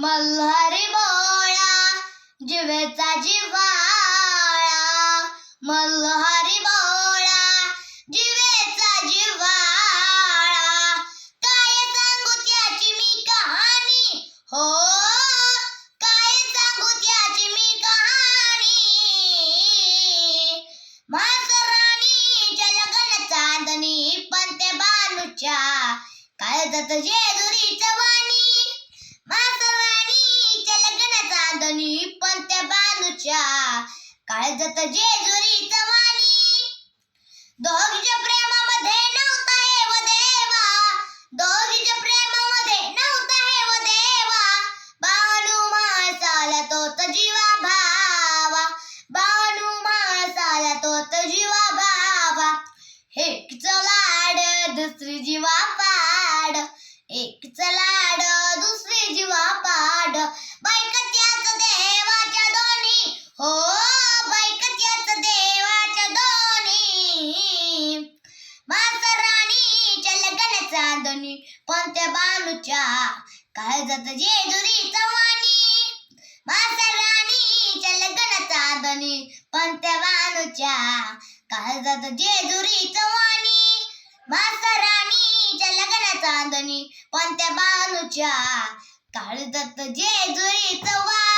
मल्हारी बोळा जिवेचा जिव्हाळा. मल्हारी बोळा जिवेचा जिव्हाळा. काय सांगू त्याची मी कहाणी? हो काय सांगू त्याची मी कहाणी? मासराणीच्या लग्न चांदणी पंते बानूच्या काय जात जेजुरी मासराणीच्या लग्न चांदणी पंते बानूच्या काळजात जेजुरी वाणी दोघीच्या प्रेमामध्ये नव्हता हे व देवा. दोघीच्या प्रेमामध्ये नव्हता हे व देवा. बाणू मासाला तो जीवा भावा. बाणू मासाला तो जीवा भावा. हे लाड दुसरी जीवा लग्न चांदणी कोणत्या बानूच्या काळजात जेजुरी चव्हाणी मासराणीच्या लग्न चांदणी कोणत्या बानूच्या काळजात जेजुरी चव्हाणी मासराणीच्या लग्न चांदणी कोणत्या बानूच्या काळजात जेजुरी चव्हाणी